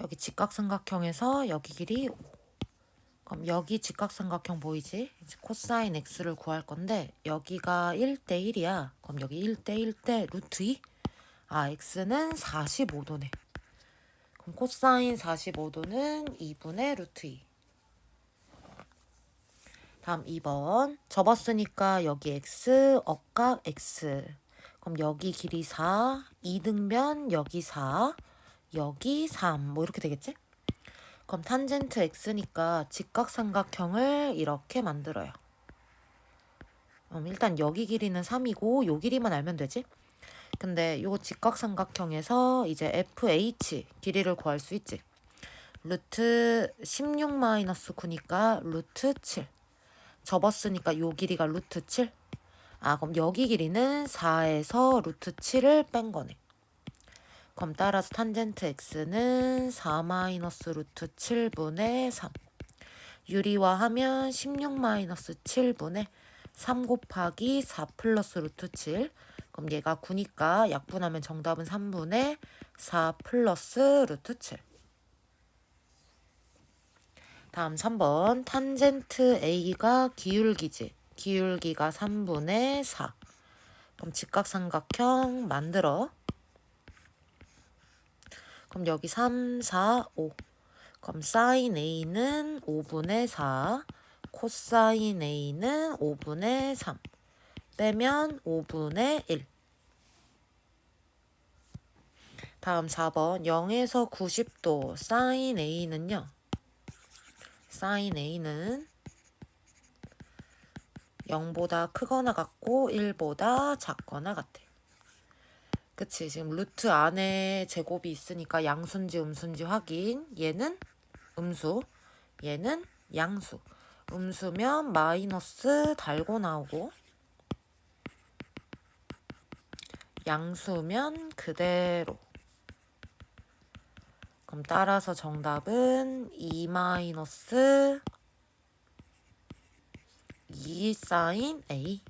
여기 직각삼각형에서 여기 길이 5. 그럼 여기 직각삼각형 보이지? 이제 코사인 x를 구할 건데 여기가 1대 1이야. 그럼 여기 1대 1대 루트 2? 아, x는 45도네. 그럼 코사인 45도는 2분의 루트 2. 다음 2번. 접었으니까 여기 x, 억각 x. 그럼 여기 길이 4, 이등변 여기 4, 여기 3. 뭐 이렇게 되겠지? 그럼 탄젠트 x니까 직각삼각형을 이렇게 만들어요. 그럼 일단 여기 길이는 3이고 요 길이만 알면 되지? 근데 요 직각삼각형에서 이제 FH 길이를 구할 수 있지. 루트 16 마이너스 9니까 루트 7. 접었으니까 요 길이가 루트 7. 아, 그럼 여기 길이는 4에서 루트 7을 뺀 거네. 그럼 따라서 탄젠트 x는 4 마이너스 루트 7분의 3. 유리화하면 16 마이너스 7분의 3 곱하기 4 플러스 루트 7. 그럼 얘가 9니까 약분하면 정답은 3분의 4 플러스 루트 7. 다음 3번 탄젠트 A가 기울기지. 기울기가 3분의 4. 그럼 직각삼각형 만들어. 그럼 여기 3, 4, 5. 그럼 사인 A는 5분의 4. 코사인 A는 5분의 3. 빼면 5분의 1. 다음 4번 0에서 90도 사인 A는요. 사인 A는 0보다 크거나 같고 1보다 작거나 같아. 그치 지금 루트 안에 제곱이 있으니까 양수인지 음수인지 확인. 얘는 음수, 얘는 양수. 음수면 마이너스 달고 나오고 양수면 그대로. 그럼 따라서 정답은 2 마이너스 2 사인 A.